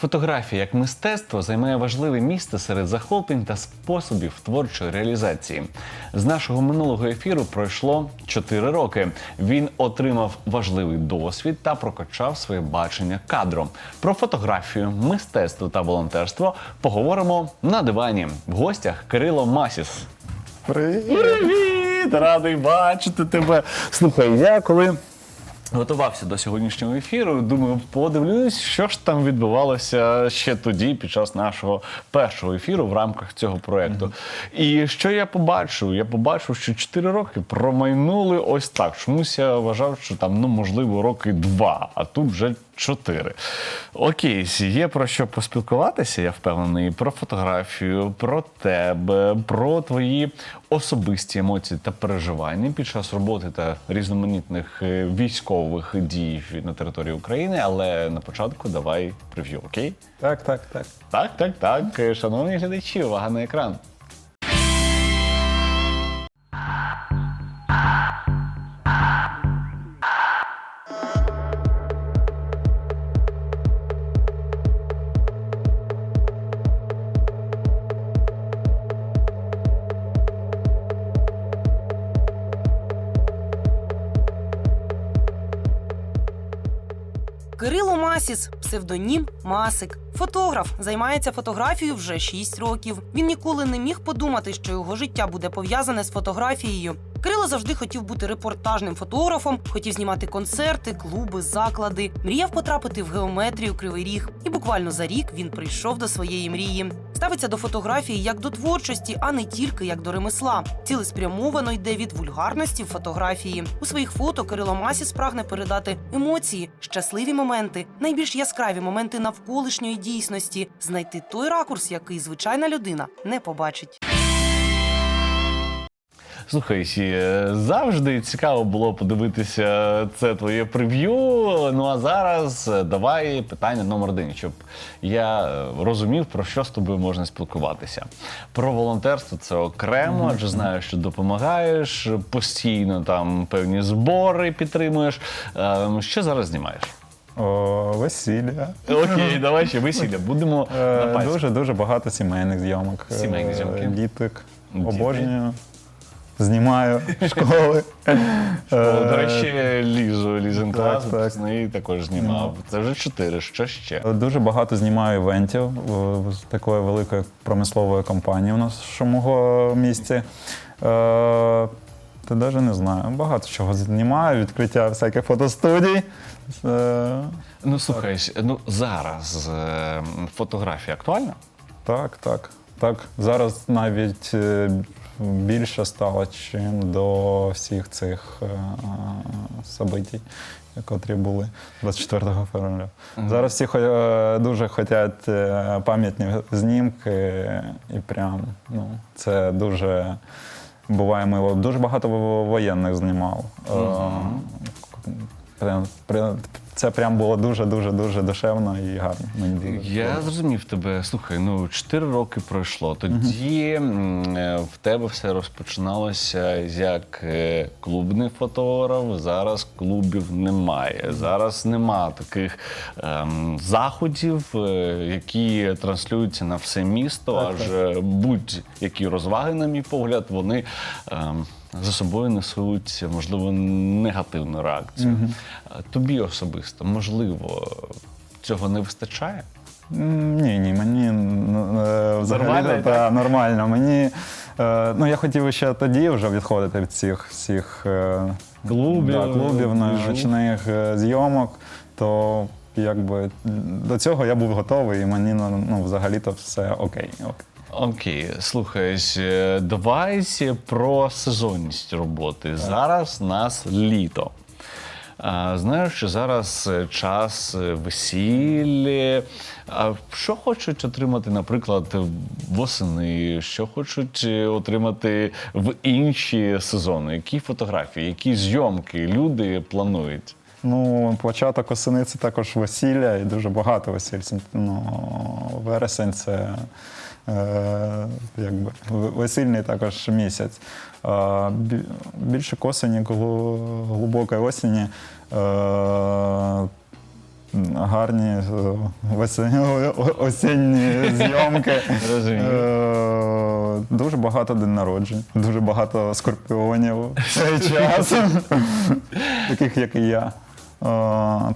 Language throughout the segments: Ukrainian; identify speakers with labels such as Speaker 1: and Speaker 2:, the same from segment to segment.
Speaker 1: Фотографія як мистецтво займає важливе місце серед захоплень та способів творчої реалізації. З нашого минулого ефіру пройшло 4 роки. Він отримав важливий досвід та прокачав своє бачення кадром. Про фотографію, мистецтво та волонтерство поговоримо на дивані. В гостях Кирило Масіс.
Speaker 2: Привіт!
Speaker 1: Привіт! Радий бачити тебе. Слухай, я коли готувався до сьогоднішнього ефіру, думаю, подивлюсь, що ж там відбувалося ще тоді, під час нашого першого ефіру в рамках цього проекту. І що я побачив? Я побачив, що 4 роки промайнули ось так. Чомусь я вважав, що там, ну, можливо, роки два, а тут вже чотири. Окей, є про що поспілкуватися, я впевнений, про фотографію, про тебе, про твої особисті емоції та переживання під час роботи та різноманітних е, військових дій на території України. Але на початку давай прев'ю, окей?
Speaker 2: Так, так, так.
Speaker 1: Так, так, так. Шановні глядачі, увага на екран.
Speaker 3: Кирило псевдонім Масик. Фотограф займається фотографією вже 6 років. Він ніколи не міг подумати, що його життя буде пов'язане з фотографією. Кирило завжди хотів бути репортажним фотографом, хотів знімати концерти, клуби, заклади, мріяв потрапити в геометрію Кривий Ріг. І буквально за рік він прийшов до своєї мрії. Ставиться до фотографії як до творчості, а не тільки як до ремесла. Цілеспрямовано йде від вульгарності в фотографії. У своїх фото Кирило Масіс прагне передати емоції, щасливі моменти, найбільш яскраві моменти навколишньої дійсності, знайти той ракурс, який звичайна людина не побачить.
Speaker 1: Слухай, е, завжди цікаво було подивитися це твоє прев'ю. Ну а зараз е, давай питання номер один, щоб я е, розумів, про що з тобою можна спілкуватися. Про волонтерство це окремо, адже знаю, що допомагаєш постійно там певні збори підтримуєш. Що зараз знімаєш?
Speaker 2: О, весілля.
Speaker 1: Окей, давай ще весілля. Будемо на
Speaker 2: Е. Дуже дуже багато сімейних зйомок.
Speaker 1: Сімейні зйомки.
Speaker 2: Діток. Обожнюю. Знімаю школи.
Speaker 1: О,
Speaker 2: Е,
Speaker 1: До речі, Лізу, Лізин
Speaker 2: так, так.
Speaker 1: з також знімав. Це вже чотири. Що ще?
Speaker 2: Дуже багато знімаю івентів з такої великої промислової компанії у нашому місті. Е, Та навіть не знаю. Багато чого знімаю, відкриття всяких фотостудій. Е,
Speaker 1: Ну слухай, ну зараз фотографія актуальна?
Speaker 2: Так, так. Так, зараз навіть більше стало, чим до всіх цих е, событій, котрі були 24 февраля. Зараз всі хо- е, дуже хочуть е, пам'ятні знімки, і прям ну, це дуже буває мило. Дуже багато воєнних знімав. Це прям було дуже, дуже, душевно і гарно. Мені дуже
Speaker 1: Я зрозумів тебе. Слухай, ну 4 роки пройшло. Тоді е, в тебе все розпочиналося як е, клубний фотограф. Зараз клубів немає. Зараз нема таких ем, заходів, е, які транслюються на все місто.
Speaker 2: Так,
Speaker 1: Аж будь-які розваги, на мій погляд, вони. ем, за собою несуть можливо негативну реакцію. А Тобі особисто можливо цього не вистачає?
Speaker 2: Ні, ні, мені е, взагалі
Speaker 1: Нормально,
Speaker 2: та, нормально. Мені е, ну я хотів ще тоді вже відходити від цих всіх е,
Speaker 1: Клубів,
Speaker 2: да, клубів ночних зйомок. То якби до цього я був готовий, і мені ну, взагалі-то все окей. окей.
Speaker 1: Окей, слухай, е, давай про сезонність роботи. Зараз нас літо. Знаю, що зараз е, час е, весілля. А що хочуть отримати, наприклад, восени? Що хочуть отримати в інші сезони? Які фотографії, які зйомки люди планують?
Speaker 2: Ну, початок осени це також весілля і дуже багато весіль. Ну, вересень це якби, весільний також місяць. Е, більше к осені, глибокої осені. Е, гарні е, осінні, зйомки. Е, Дуже багато день народжень, дуже багато скорпіонів в цей час, таких як і я. Е,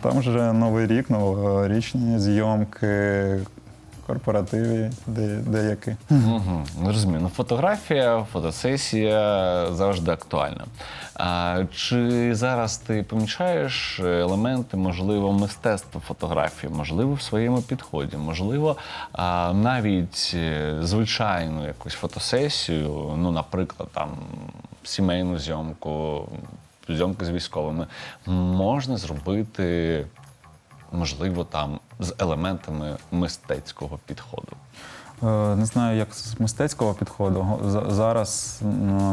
Speaker 2: Там вже Новий рік, новорічні зйомки, корпоративи де- деякі.
Speaker 1: Угу, розумію. Ну, фотографія, фотосесія завжди актуальна. А, чи зараз ти помічаєш елементи, можливо, мистецтва фотографії, можливо, в своєму підході, можливо, а, навіть е, звичайну якусь фотосесію, ну, наприклад, там сімейну зйомку, зйомки з військовими, можна зробити, можливо, там з елементами мистецького підходу.
Speaker 2: Е, Не знаю, як з мистецького підходу. Зараз,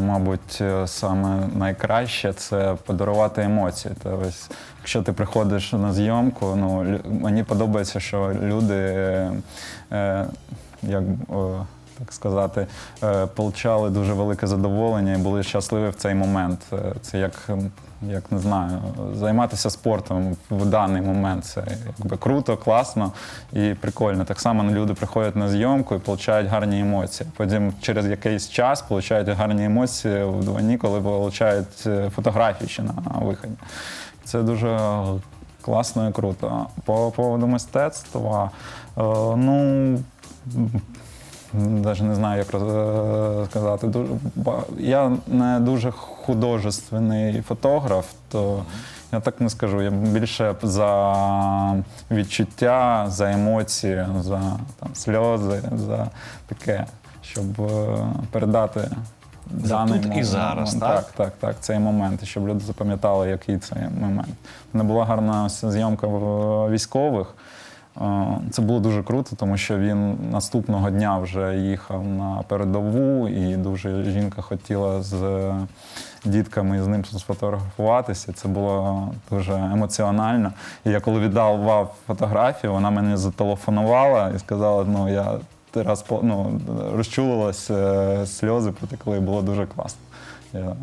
Speaker 2: мабуть, е, саме найкраще це подарувати емоції. Тобто, якщо ти приходиш на зйомку, ну мені подобається, що люди, е, як так сказати, е, получали дуже велике задоволення і були щасливі в цей момент. Е, Це як, як не знаю, займатися спортом в даний момент. Це якби круто, класно і прикольно. Так само люди приходять на зйомку і отримують гарні емоції. Потім через якийсь час отримують гарні емоції вдвоні, коли отримують е, фотографії ще на виході. Це дуже класно і круто. По поводу мистецтва, ну. Навіть не знаю, як е, сказати. Дуже Я не дуже художественний фотограф, то я так не скажу. Я більше за відчуття, за емоції, за там, сльози, за таке, щоб е, передати.
Speaker 1: За тут і зараз,
Speaker 2: так?
Speaker 1: так?
Speaker 2: Так, так, цей момент, щоб люди запам'ятали, який це момент. У мене була гарна зйомка військових. Е, Це було дуже круто, тому що він наступного дня вже їхав на передову, і дуже жінка хотіла з дітками з ним сфотографуватися. Це було дуже емоціонально. І я коли віддавав фотографію, вона мені зателефонувала і сказала: ну я раз ну, розчулилась, е, сльози потекли, було дуже класно. Я,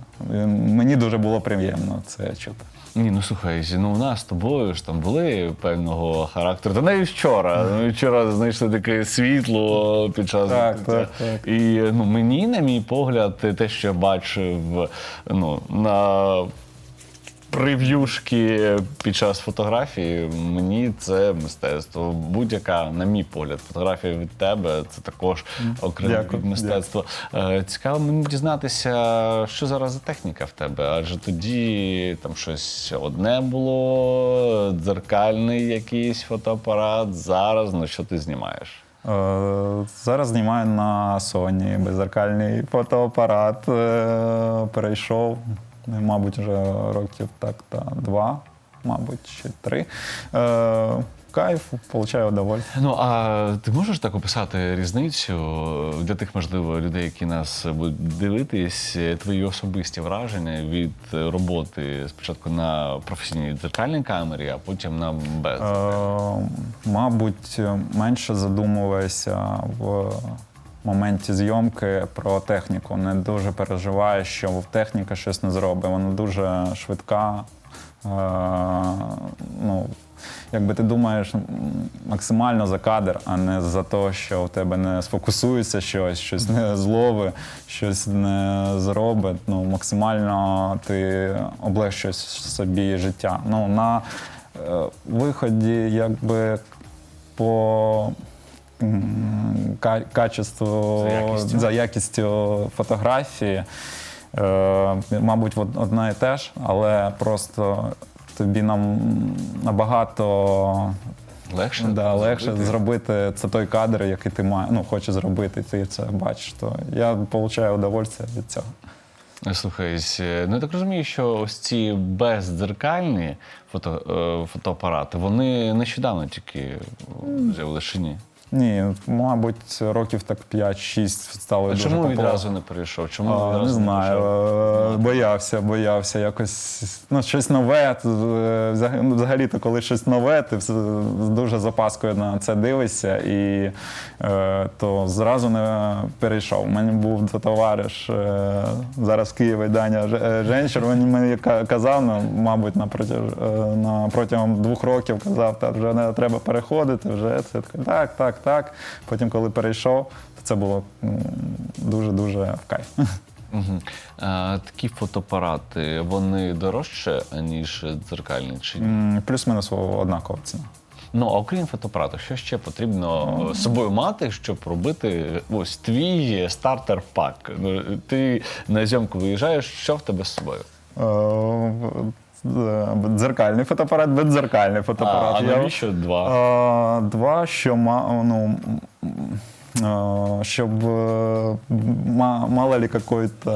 Speaker 2: мені дуже було приємно це чути.
Speaker 1: Ні, ну слухай, ну у нас з тобою ж там були певного характеру. Та навіть вчора. Ну, вчора знайшли таке світло під час
Speaker 2: Так, так, так.
Speaker 1: І ну мені, на мій погляд, те, що я бачив ну, на прев'юшки під час фотографії, мені це мистецтво. Будь-яка, на мій погляд, фотографія від тебе це також окреме
Speaker 2: Дякую,
Speaker 1: від мистецтва. Е, Цікаво мені дізнатися, що зараз за техніка в тебе, адже тоді там щось одне було, дзеркальний якийсь фотоапарат. Зараз на що ти знімаєш?
Speaker 2: Е, Зараз знімаю на Sony беззеркальний фотоапарат. Е, Перейшов, мабуть, вже років так та два, мабуть, чи три. Е, Кайф, получаю удовольствие.
Speaker 1: Ну а ти можеш так описати різницю для тих, можливо, людей, які нас будуть дивитись, твої особисті враження від роботи спочатку на професійній дзеркальній камері, а потім на без.
Speaker 2: Е, Мабуть, менше задумуваюся в моменті зйомки про техніку. Не дуже переживаю, що техніка щось не зробить. Вона дуже швидка. Е, Ну, якби ти думаєш максимально за кадр, а не за те, що в тебе не сфокусується щось, щось не зловить, щось не зробить. Ну, максимально ти облегчуєш собі життя. Ну, на е, виході, якби по м, ка- качеству
Speaker 1: За якістю.
Speaker 2: за якістю фотографії, е, мабуть, одна і те ж, але просто тобі нам набагато
Speaker 1: Легше?
Speaker 2: да, легше
Speaker 1: зробити?
Speaker 2: зробити це той кадр, який ти має, ну, хочеш зробити, і ти це бачиш. То я отримую удовольствие від цього.
Speaker 1: Слухай, ну я так розумію, що ось ці бездзеркальні фото, е, фотоапарати, вони нещодавно тільки з'явилися чи ні?
Speaker 2: Ні, мабуть, років так 5-6 стало
Speaker 1: А
Speaker 2: дуже
Speaker 1: чому відразу не перейшов? Чому
Speaker 2: А,
Speaker 1: відразу
Speaker 2: не знаю,
Speaker 1: почав?
Speaker 2: е, боявся, боявся якось ну, щось нове. е, ну, Взагалі-то, коли щось нове, ти дуже запаскою на це дивишся, і е, то зразу не перейшов. У мене був товариш е, зараз в Києві Даня е, Женщер. Він мені казав, ну, мабуть, на протягом двох років казав, та вже не треба переходити. Вже це таке, так, так, так. Потім, коли перейшов, то це було дуже-дуже в кайф.
Speaker 1: Мгм. А, такі фотоапарати, вони дорожче, ніж дзеркальні чи ні?
Speaker 2: Плюс-мінус однакова ціна.
Speaker 1: Ну, а окрім фотоапарату, що ще потрібно з собою мати, щоб робити ось твій стартер-пак? Ну, Ти на зйомку виїжджаєш, що в тебе з собою?
Speaker 2: Е, Дзеркальний фотоапарат, бездзеркальний
Speaker 1: А,
Speaker 2: фотоапарат.
Speaker 1: а
Speaker 2: Я-
Speaker 1: навіщо два?
Speaker 2: Е, Два, що ма, ну, е, щоб ма- мало ли какой-то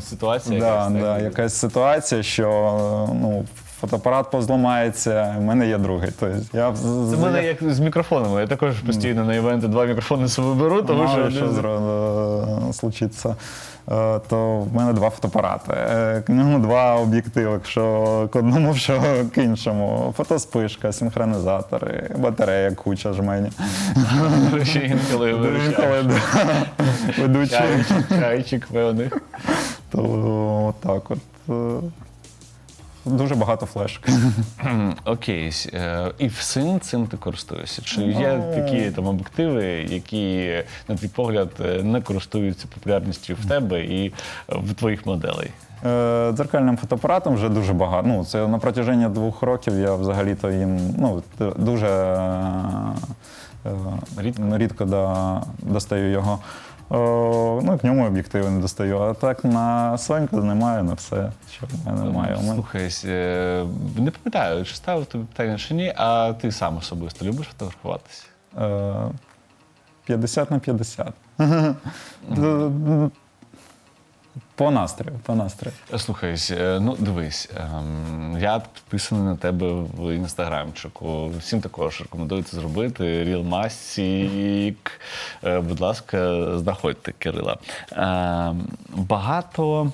Speaker 1: ситуація
Speaker 2: да,
Speaker 1: якась,
Speaker 2: да, якась ситуація, що ну, фотоапарат позламається, в мене є другий. Тобто я
Speaker 1: Це в мене як з мікрофонами. Я також постійно на івенти два мікрофони з собою беру, тому що
Speaker 2: що зро- случиться. Е, То в мене два фотоапарати. Е, К ньому два об'єктиви, що к одному, що к іншому. Фотоспишка, синхронізатори, батарея, куча жмені.
Speaker 1: інколи
Speaker 2: Ведучі.
Speaker 1: Чайчик, чайчик певний.
Speaker 2: То так от. Дуже багато флешок.
Speaker 1: Окей, е, і всім цим ти користуєшся? Чи є такі там об'єктиви, які, на твій погляд, е, не користуються популярністю в тебе і е, в твоїх моделей?
Speaker 2: Е, Дзеркальним фотоапаратом вже дуже багато. Ну, це на протяженні двох років я взагалі-то їм ну, дуже е,
Speaker 1: Рідко?
Speaker 2: рідко да, достаю його. Е, ну, к ньому об'єктиви не достаю. А так на Соньку немає на все, що в мене немає. У мене-
Speaker 1: Слухай, е, не пам'ятаю, чи ставив тобі питання чи ні, а ти сам особисто любиш фотографуватися?
Speaker 2: Е, 50 на 50. По настрою, по настрою.
Speaker 1: Слухай, е, ну дивись, ем, я підписаний на тебе в інстаграмчику. Всім також рекомендую це зробити. Ріл Масік. Е, Будь ласка, знаходьте Кирила. Ем, Багато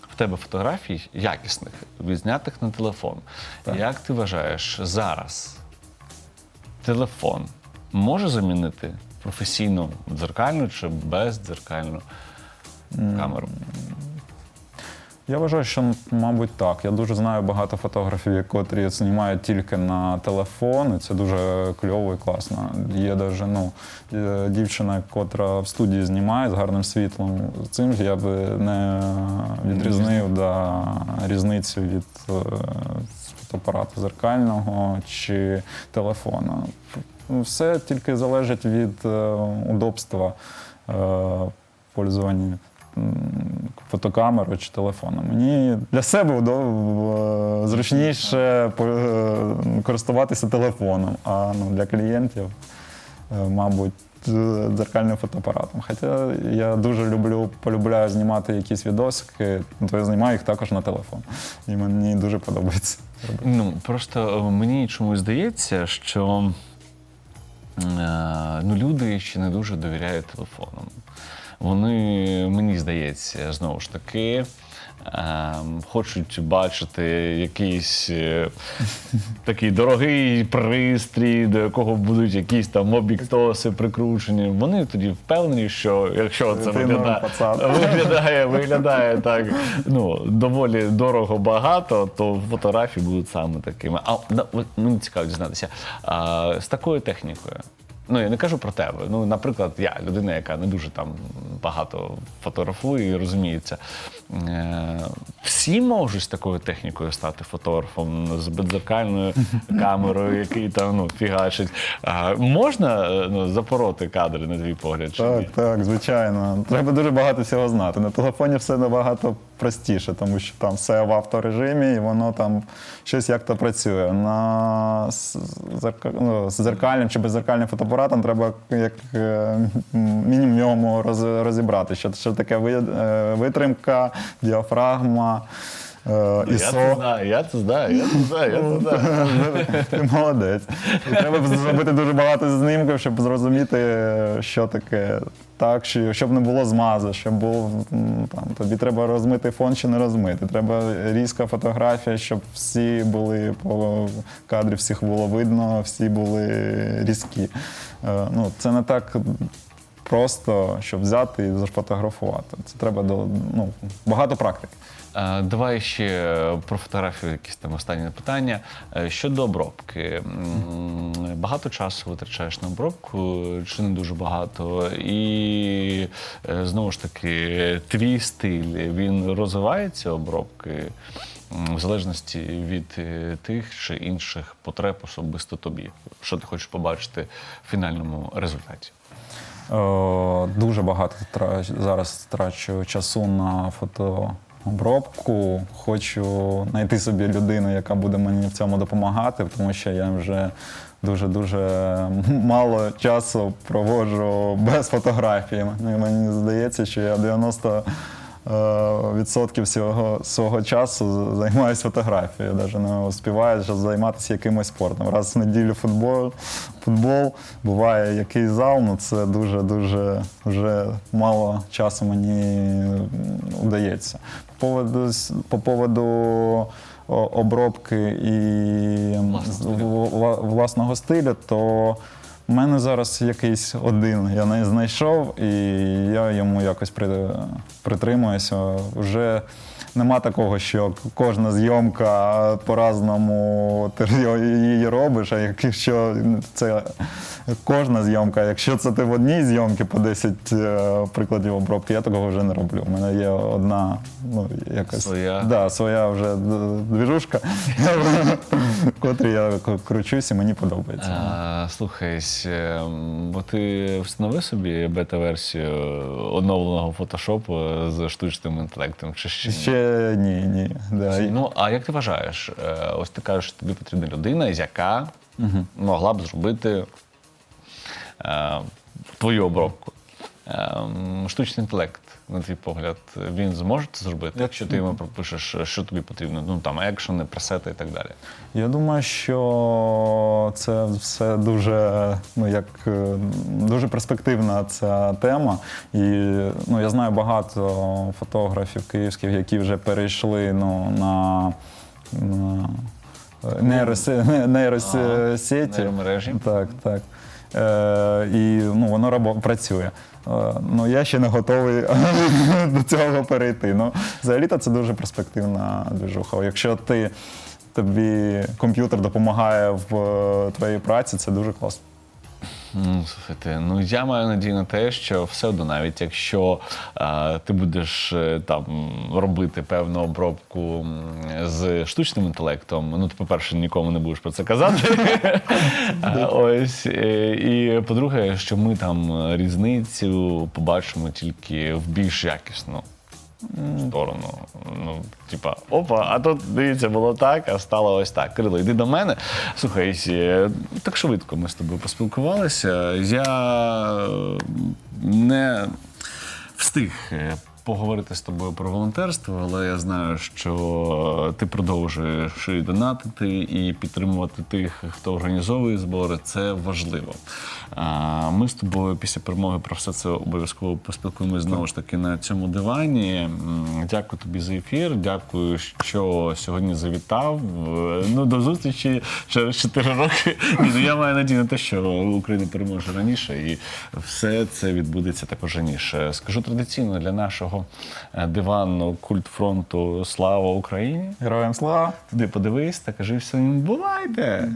Speaker 1: в тебе фотографій якісних, відзнятих на телефон. Як ти вважаєш зараз? Телефон може замінити професійну дзеркальну чи бездзеркальну камеру?
Speaker 2: Я вважаю, що, мабуть, так. Я дуже знаю багато фотографів, котрі знімають тільки на телефон, і це дуже кльово і класно. Є даже, ну, е, дівчина, котра в студії знімає з гарним світлом. Цим я би не відрізнив да, різницю від е, фотоапарату зеркального чи телефона. Все тільки залежить від е, удобства пользування м, фотокамерою чи телефоном. Мені для себе е, зручніше е, користуватися телефоном, а ну, для клієнтів, е, мабуть, дзеркальним фотоапаратом. Хоча я дуже люблю, полюбляю знімати якісь відосики, то я знімаю їх також на телефон. І мені дуже подобається.
Speaker 1: Ну, просто мені чомусь здається, що ну, люди ще не дуже довіряють телефонам. Вони, мені здається, знову ж таки. е, Хочуть бачити якийсь е, такий дорогий пристрій, до якого будуть якісь там об'єктоси прикручені. Вони тоді впевнені, що якщо це виглядає, виглядає, виглядає так ну, доволі дорого багато, то фотографії будуть саме такими. А да, мені цікаво дізнатися, а, з такою технікою. Ну, я не кажу про тебе. Ну, наприклад, я людина, яка не дуже там багато фотографує і розуміється. Е, всі можуть з такою технікою стати фотографом з беззеркальною камерою, який там ну, фігачить. А, можна е, ну, запороти кадри, на твій погляд? Чи ні?
Speaker 2: Так, так, звичайно. Треба дуже багато всього знати. На телефоні все набагато простіше, тому що там все в авторежимі, і воно там щось як-то працює. На ну, з зеркальним чи беззеркальним фотоапаратом треба як е, мінімум роз, розібрати, що, що таке е, витримка, діафрагма. Е,
Speaker 1: Я це знаю, я це знаю, я це знаю, я це знаю.
Speaker 2: Ти молодець. І треба зробити дуже багато знімків, щоб зрозуміти, що таке. Так, щоб не було змазу, щоб був там, тобі треба розмити фон чи не розмити. Треба різка фотографія, щоб всі були по кадрі, всіх було видно, всі були різкі. Е, Ну, це не так просто, щоб взяти і зафотографувати. Це треба до ну, багато практики.
Speaker 1: Е, Давай ще про фотографію, якісь там останні питання. Е, Щодо обробки, багато часу витрачаєш на обробку, чи не дуже багато? І е, знову ж таки, твій стиль він розвивається обробки в залежності від е, тих чи інших потреб особисто тобі. Що ти хочеш побачити в фінальному результаті?
Speaker 2: Е, Дуже багато зараз трачу часу на фотообробку. Хочу знайти собі людину, яка буде мені в цьому допомагати, тому що я вже дуже-дуже мало часу проводжу без фотографії. Мені здається, що я 90 е, відсотків всього свого часу займаюся фотографією. Навіть не успіваю займатися якимось спортом. Раз в неділю футбол, футбол, буває якийсь зал, ну це дуже-дуже вже мало часу мені вдається. По поводу, по поводу обробки і
Speaker 1: власного стилю,
Speaker 2: то в мене зараз якийсь один я не знайшов, і я йому якось при, притримуюся. Вже нема такого, що кожна зйомка по-разному ти її робиш, а якщо це кожна зйомка, якщо це ти в одній зйомці по 10 е, прикладів обробки, я такого вже не роблю. У мене є одна, ну, якась
Speaker 1: Своя.
Speaker 2: Да, своя вже двіжушка, в котрій я кручусь і мені подобається.
Speaker 1: А, слухай, ем, бо ти встановив собі бета-версію оновленого фотошопу з штучним інтелектом, чи ще? Ні?
Speaker 2: Ні, ні. Да.
Speaker 1: Ну, а як ти вважаєш, е, ось ти кажеш, що тобі потрібна людина, яка могла б зробити е, твою обробку. Е, Штучний інтелект, на твій погляд, він зможе це зробити, якщо ти йому пропишеш, що тобі потрібно, ну там екшени, пресети і так далі.
Speaker 2: Я думаю, що це все дуже, ну як е, дуже перспективна ця тема. І ну, я знаю багато фотографів київських, які вже перейшли ну, на, на нейросеті.
Speaker 1: нейромережі.
Speaker 2: Так, так. Е, і ну, воно працює. Е, ну, я ще не готовий до цього перейти. Ну, взагалі-то це дуже перспективна движуха. Якщо ти, тобі комп'ютер допомагає в е, твоїй праці, це дуже класно.
Speaker 1: Ну, слухайте, ну я маю надію на те, що все одно, навіть якщо а, ти будеш е, там робити певну обробку з штучним інтелектом, ну ти, по-перше, нікому не будеш про це казати. Ось е, і по-друге, що ми там різницю побачимо тільки в більш якісну. Сторону. Ну, типа, опа, а тут дивіться, було так, а стало ось так. Кирило, йди до мене. Слухай, так швидко ми з тобою поспілкувалися. Я не встиг е, поговорити з тобою про волонтерство, але я знаю, що ти продовжуєш донатити і підтримувати тих, хто організовує збори. Це важливо. Ми з тобою після перемоги про все це обов'язково поспілкуємося знову ж таки на цьому дивані. Дякую тобі за ефір. Дякую, що сьогодні завітав. Ну до зустрічі через 4 роки. Ну я маю надію на те, що Україна переможе раніше, і все це відбудеться також раніше. Скажу традиційно для нашого е, дивану культ фронту Слава Україні.
Speaker 2: Героям слава!
Speaker 1: Туди подивись та кажи всім бувайте.